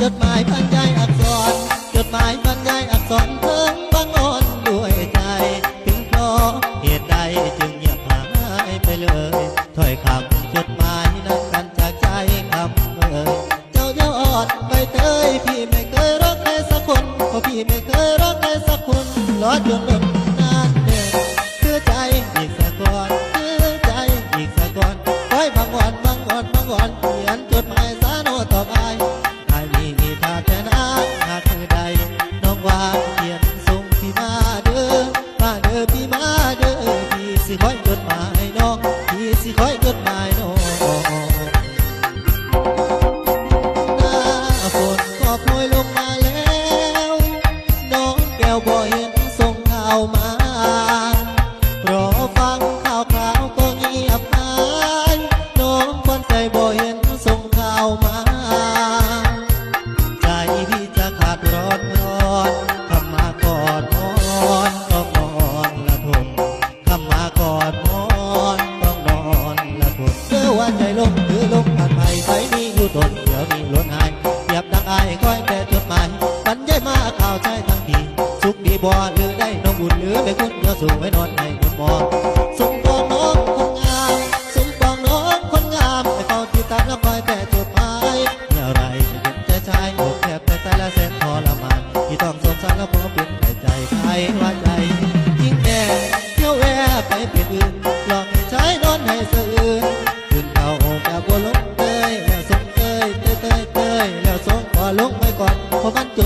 จดหมายบรรยายอักษร จดหมายบรรยายอักษรเพิ่งบังอ่อนด้วยใจ ถึงเพราเหตุใดจึงเงียบหายไปเลยถ้อยคำจดหมายนั้นกันจากใจคำเอ่ยเจ้าเยาออดไปเตยพี่ไม่เคยรักใครสักคนเพราะพี่ไม่เคยรักใครสักคนรอจนลมนานเดินคือใจอีกสักก่อนคือใจอีกสักก่อนคอยบางวันบางวันบางวันเขียน สิคอยกิดหมายน้องพี่สิคอยกิดหมายน้องหน้าฝนก็พลอยลงมาแล้ว น้องแก้วบ่เห็นส่งข่าวมา งถือลงผ่านไปไปนี้อยู่ตนเดี๋ยวมีล้นหายเหยียบดังอายคอยแต่จดหมายบรรยายมาข่าวใจทั้งทีสุขดีบ่หรือได้น้องบุญนหรือไปคุณเดียวสูงไว้นอนในคุณหมอสมปองน้องคนงามสมปองน้องคนงามไปเขาติดตามแล้วคอยแต่จดหมายเมื่อไรจะเป็นใจชายอกแคบแต่ตาละแสนทรมานที่ต้องสงสารแล้วพอเปลี่ยนใจใจใครว่าใจยิ่งแก่เที่ยวแวไปเปลี่ยนอื่นลองให้ชานอนให้เสื่อ ลงไปก่อนเพราะมันจ